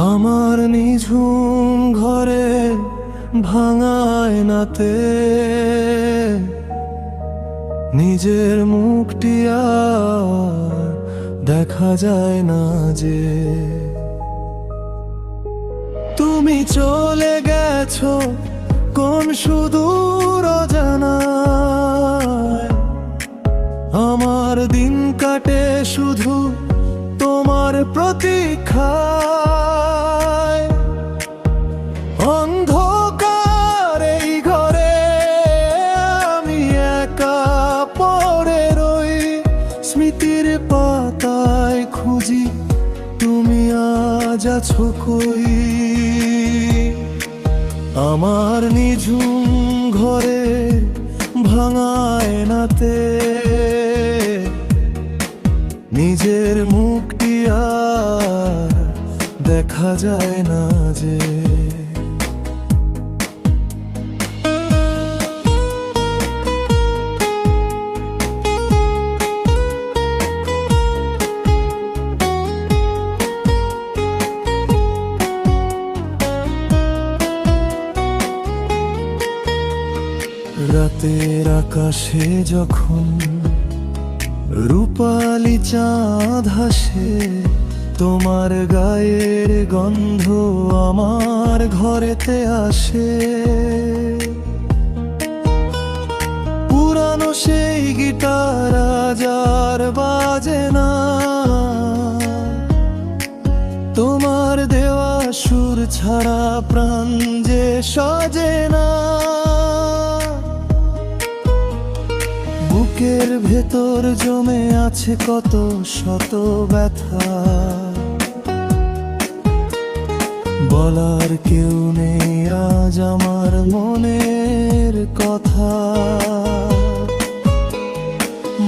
আমার নিঝুম ঘরে ভাঙায় নাতে। নিজের মুখটি আর দেখা যায় না যে। তুমি চলে গেছো কোন সুদূর জানা আমার দিন কাটে শুধু তোমার প্রতীক্ষায় আজ কই আমার নিঝুম ঘরে ভাঙায় নাতে নিজের মুখটি আর দেখা যায় না যে রাতের আকাশে যখন রূপালি চাঁদ হাসে, তোমার গায়ের গন্ধ আমার ঘরেতে আসে। পুরানো সেই গিটার আজ আর বাজে না। তোমার দেওয়া সুর ছাড়া প্রাণ যে সাজে না। বুকের ভেতর জমে আছে কত শত ব্যথা। বলার কেউ নেই আজ আমার মনের কথা।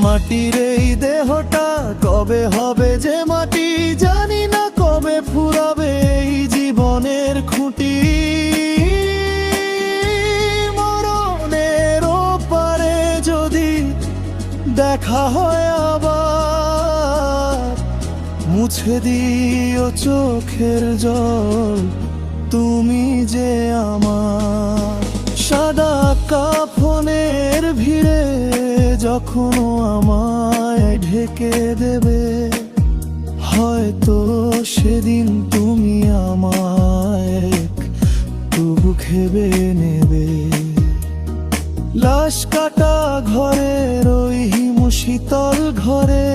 মাটির এই দেহটা কবে হবে দেখা হয় আবার। মুছে দিও চোখের জল, তুমি যে আমার। সাদা কাফনের ভিড়ে যখন আমায় ঢেকে দেবে, হয়তো সেদিন তুমি আমায় ঘরে।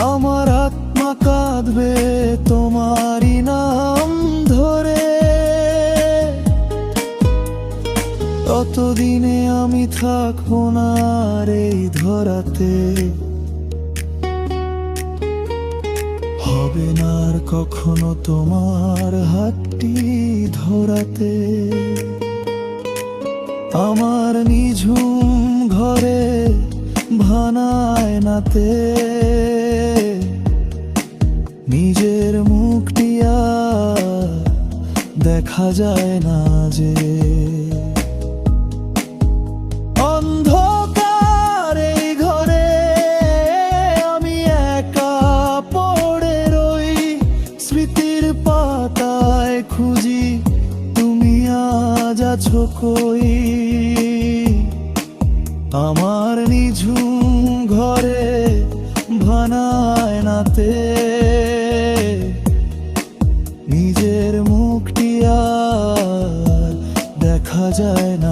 আমার আত্মা কাঁদবে তোমারই নাম ধরে। ততদিনে আমি থাকব না এই ধরাতে। হবে না আর কখনো তোমার হাতটি ধরাতে। আমার নিঝুম নাতে নিজের মুখটি আর দেখা যায় না যে। পাতায় খুঁজি তুমি কই? আমার নিঝুম নাতে নিজের মুখটি আর দেখা যায় না।